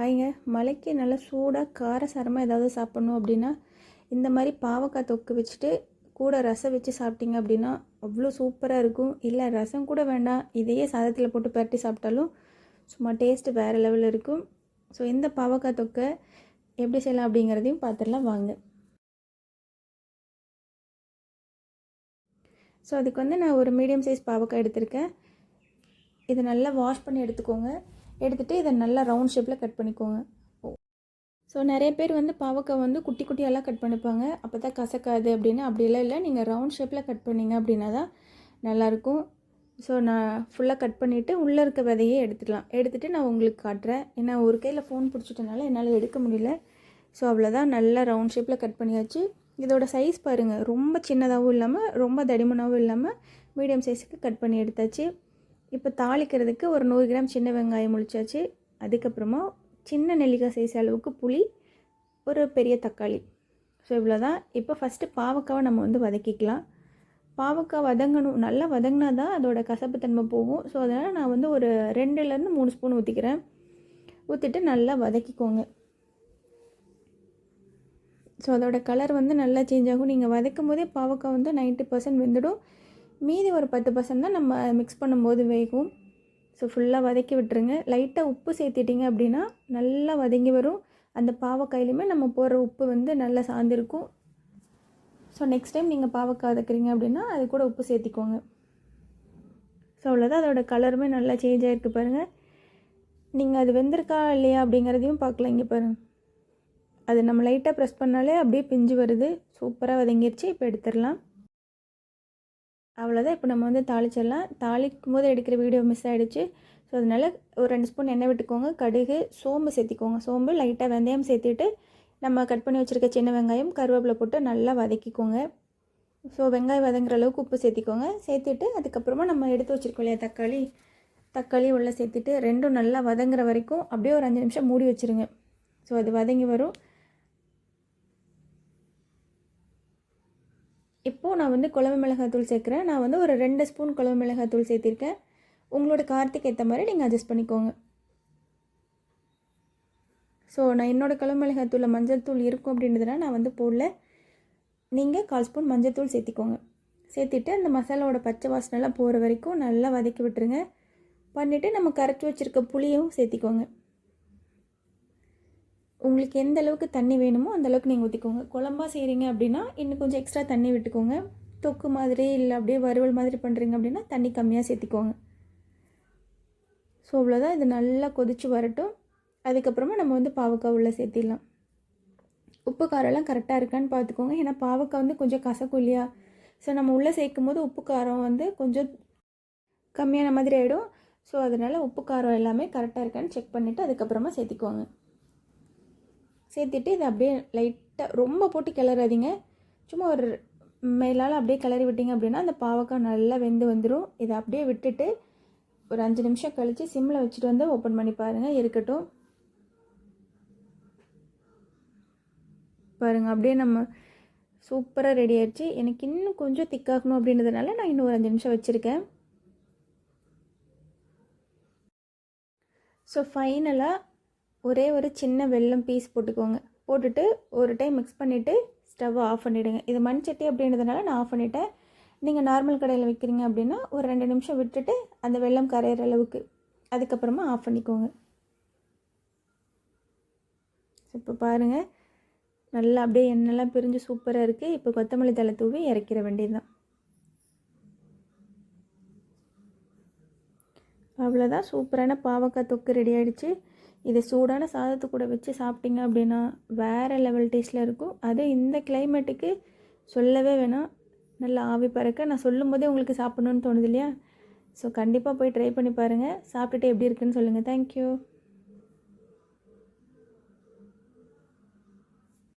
ஹாய்ங்க மலைக்கு நல்லா சூடாக காரசாரமாக ஏதாவது சாப்பிட்ணும் அப்படின்னா இந்த மாதிரி பாவக்காய் தொக்கு வச்சுட்டு கூட ரசம் வச்சு சாப்பிட்டீங்க அப்படின்னா அவ்வளோ சூப்பராக இருக்கும். இல்லை ரசம் கூட வேண்டாம். இதையே சாதத்தில் போட்டு பரட்டி சாப்பிட்டாலும் சும்மா டேஸ்ட்டு வேறு லெவலில் இருக்கும். ஸோ இந்த பாவக்காய் தொக்கை எப்படி செய்யலாம் அப்படிங்கிறதையும் பார்த்துடலாம். வாங்க. ஸோ அதுக்கு வந்து நான் ஒரு மீடியம் சைஸ் பாவக்காய் எடுத்திருக்கேன். இதை நல்லா வாஷ் பண்ணி எடுத்துக்கோங்க. எடுத்துகிட்டு இதை நல்லா ரவுண்ட் ஷேப்பில் கட் பண்ணிக்கோங்க. ஸோ நிறைய பேர் வந்து பாவக்காய் வந்து குட்டி குட்டியெல்லாம் கட் பண்ணிப்பாங்க. அப்போ தான் கசக்காது அப்படின்னு அப்படியெல்லாம் இல்லை. நீங்கள் ரவுண்ட் ஷேப்பில் கட் பண்ணிங்க அப்படின்னா தான் நல்லாயிருக்கும். ஸோ நான் ஃபுல்லாக கட் பண்ணிவிட்டு உள்ளே இருக்க விதையே எடுத்துக்கலாம். எடுத்துகிட்டு நான் உங்களுக்கு காட்டுறேன். ஏன்னா ஒரு கையில் ஃபோன் பிடிச்சிட்டனால என்னால் எடுக்க முடியல. ஸோ அவ்வளோதான் நல்லா ரவுண்ட் ஷேப்பில் கட் பண்ணியாச்சு. இதோட சைஸ் பாருங்கள் ரொம்ப சின்னதாகவும் இல்லாமல் ரொம்ப தடிமனாகவும் இல்லாமல் மீடியம் சைஸுக்கு கட் பண்ணி எடுத்தாச்சு. இப்போ தாளிக்கிறதுக்கு ஒரு நூறு கிராம் சின்ன வெங்காயம் முழிச்சாச்சு. அதுக்கப்புறமா சின்ன நெல்லிக்காய் சைஸ் அளவுக்கு புளி ஒரு பெரிய தக்காளி. ஸோ இவ்வளோ தான் இப்போ ஃபஸ்ட்டு பாவக்காவை நம்ம வந்து வதக்கிக்கலாம். பாவக்காய் வதங்கணும் நல்லா வதங்கினா தான் அதோட கசப்புத்தன்மை போகும். ஸோ அதனால் நான் வந்து ஒரு ரெண்டுலேருந்து மூணு ஸ்பூன் ஊற்றிக்கிறேன் ஊற்றிட்டு நல்லா வதக்கிக்கோங்க. ஸோ அதோட கலர் வந்து நல்லா சேஞ்ச் ஆகும். நீங்கள் வதக்கும் போதே பாவக்காய் வந்து நைன்ட்டி பர்சன்ட் வெந்துடும். மீதி ஒரு பத்து பர்சன்ட் தான் நம்ம மிக்ஸ் பண்ணும்போது வேகும். ஸோ ஃபுல்லாக வதக்கி விட்டுருங்க. லைட்டாக உப்பு சேர்த்திட்டிங்க அப்படின்னா நல்லா வதங்கி வரும். அந்த பாவக்காயிலையுமே நம்ம போடுற உப்பு வந்து நல்லா சார்ந்திருக்கும் ஸோ நெக்ஸ்ட் டைம் நீங்கள் பாவக்காய் வதக்குறீங்க அப்படின்னா அது கூட உப்பு சேர்த்திக்கோங்க. ஸோ அவ்வளோதான் அதோட கலருமே நல்லா சேஞ்ச் ஆகிருக்கு பாருங்கள் நீங்கள் அது வெந்திருக்கா இல்லையா அப்படிங்கிறதையும் பார்க்கலாம் இங்கே பாருங்கள் அது நம்ம லைட்டாக ப்ரெஸ் பண்ணாலே அப்படியே பிஞ்சு வருது. சூப்பராக வதங்கிருச்சு. இப்போ எடுத்துடலாம். அவ்வளோதான் இப்போ நம்ம வந்து தாளிச்சிடலாம். தாளிக்கும் போது எடுக்கிற வீடியோ மிஸ் ஆகிடுச்சு ஸோ அதனால் ஒரு ரெண்டு ஸ்பூன் எண்ணெய் விட்டுக்கோங்க. கடுகு சோம்பு சேர்த்திக்கோங்க. சோம்பு லைட்டாக வெந்தயம் சேர்த்துட்டு நம்ம கட் பண்ணி வச்சுருக்க சின்ன வெங்காயம் கருவேப்பிலை போட்டு நல்லா வதக்கிக்கோங்க. ஸோ வெங்காயம் வதங்குற அளவுக்கு உப்பு சேர்த்திக்கோங்க. சேர்த்துட்டு அதுக்கப்புறமா நம்ம எடுத்து வச்சுருக்கோம் இல்லையா தக்காளி? தக்காளி உள்ளே சேர்த்துட்டு ரெண்டும் நல்லா வதங்குற வரைக்கும் அப்படியே ஒரு அஞ்சு நிமிஷம் மூடி வச்சுருங்க. ஸோ அது வதங்கி வரும். இப்போது நான் வந்து குழம்பு மிளகாத்தூள் சேர்க்குறேன். நான் வந்து ஒரு ரெண்டு ஸ்பூன் குழம்பு மிளகாத்தூள் சேர்த்திருக்கேன். உங்களோட காரத்துக்கு ஏற்ற மாதிரி நீங்கள் அட்ஜஸ்ட் பண்ணிக்கோங்க. ஸோ நான் என்னோடய குழம்பு மிளகாத்தூளில் மஞ்சள் தூள் இருக்கும் அப்படின்றதுனால நான் வந்து போடல. நீங்கள் கால் ஸ்பூன் மஞ்சள் தூள் சேர்த்திக்கோங்க. சேர்த்துட்டு அந்த மசாலாவோட பச்சை வாசனைலாம் போகிற வரைக்கும் நல்லா வதக்கி விட்டுருங்க. பண்ணிவிட்டு நம்ம கரைச்சி வச்சுருக்க புளியும் சேர்த்திக்கோங்க. உங்களுக்கு எந்த அளவுக்கு தண்ணி வேணுமோ அந்த அளவுக்கு நீங்கள் ஊற்றிக்கோங்க குழம்பா செய்கிறீங்க அப்படின்னா இன்னும் கொஞ்சம் எக்ஸ்ட்ரா தண்ணி விட்டுக்கோங்க. தொக்கு மாதிரி இல்லை அப்படியே வறுவல் மாதிரி பண்ணுறீங்க அப்படின்னா தண்ணி கம்மியாக சேர்த்திக்கோங்க. ஸோ அவ்வளோதான் இது நல்லா கொதித்து வரட்டும். அதுக்கப்புறமா நம்ம வந்து பாவக்காய் உள்ளே சேர்த்திடலாம். உப்பு காரம்லாம் கரெக்டாக இருக்கான்னு பார்த்துக்கோங்க. ஏன்னா பாவக்காய் வந்து கொஞ்சம் கசக்கும் இல்லையா? ஸோ நம்ம உள்ளே சேர்க்கும் போது உப்பு காரம் வந்து கொஞ்சம் கம்மியான மாதிரி ஆகிடும் ஸோ அதனால் உப்பு காரம் எல்லாமே கரெக்டாக இருக்கான்னு செக் பண்ணிவிட்டு அதுக்கப்புறமா சேர்த்துக்குவாங்க சேர்த்துட்டு இதை அப்படியே லைட்டாக ரொம்ப போட்டு கிளறாதீங்க. சும்மா ஒரு மேலால் அப்படியே கிளறி விட்டிங்க அப்படின்னா அந்த பாவக்காய் நல்லா வெந்து வந்துடும் இதை அப்படியே விட்டுட்டு ஒரு அஞ்சு நிமிஷம் கழித்து சிம்மில் வச்சுட்டு வந்து ஓப்பன் பண்ணி பாருங்கள் இருக்கட்டும். பாருங்கள் அப்படியே நம்ம சூப்பராக ரெடி ஆயிடுச்சு. எனக்கு இன்னும் கொஞ்சம் திக்காகணும் அப்படின்றதுனால நான் இன்னும் ஒரு அஞ்சு நிமிஷம் வச்சுருக்கேன். ஸோ ஃபைனலாக ஒரே ஒரு சின்ன வெல்லம் பீஸ் போட்டுக்கோங்க. போட்டுட்டு ஒரு டைம் மிக்ஸ் பண்ணிவிட்டு ஸ்டவ்வை ஆஃப் பண்ணிவிடுங்க இது மண் சட்டி அப்படின்றதுனால நான் ஆஃப் பண்ணிட்டேன். நீங்கள் நார்மல் கடையில் வைக்கிறீங்க அப்படின்னா ஒரு ரெண்டு நிமிஷம் விட்டுட்டு அந்த வெள்ளம் கரையிற அளவுக்கு அதுக்கப்புறமா ஆஃப் பண்ணிக்கோங்க. இப்போ பாருங்கள் நல்லா அப்படியே எண்ணெய்லாம் பிரிஞ்சு சூப்பராக இருக்குது இப்போ கொத்தமல்லி தலை தூவி இறக்கிற வேண்டியது தான் அவ்வளோதான் சூப்பரான பாவக்காய் தொக்கு ரெடி ஆகிடுச்சு இதை சூடான சாதத்து கூட வச்சு சாப்பிட்டீங்க அப்படின்னா வேறு லெவல் டேஸ்ட்டில் இருக்கும். அது இந்த கிளைமேட்டுக்கு சொல்லவே வேணாம். நல்லா ஆவி பறக்க. நான் சொல்லும் போதே உங்களுக்கு சாப்பிட்ணுன்னு தோணுது இல்லையா? ஸோ கண்டிப்பாக போய் ட்ரை பண்ணி பாருங்கள் சாப்பிட்டுட்டு எப்படி இருக்குன்னு சொல்லுங்கள் தேங்க்யூ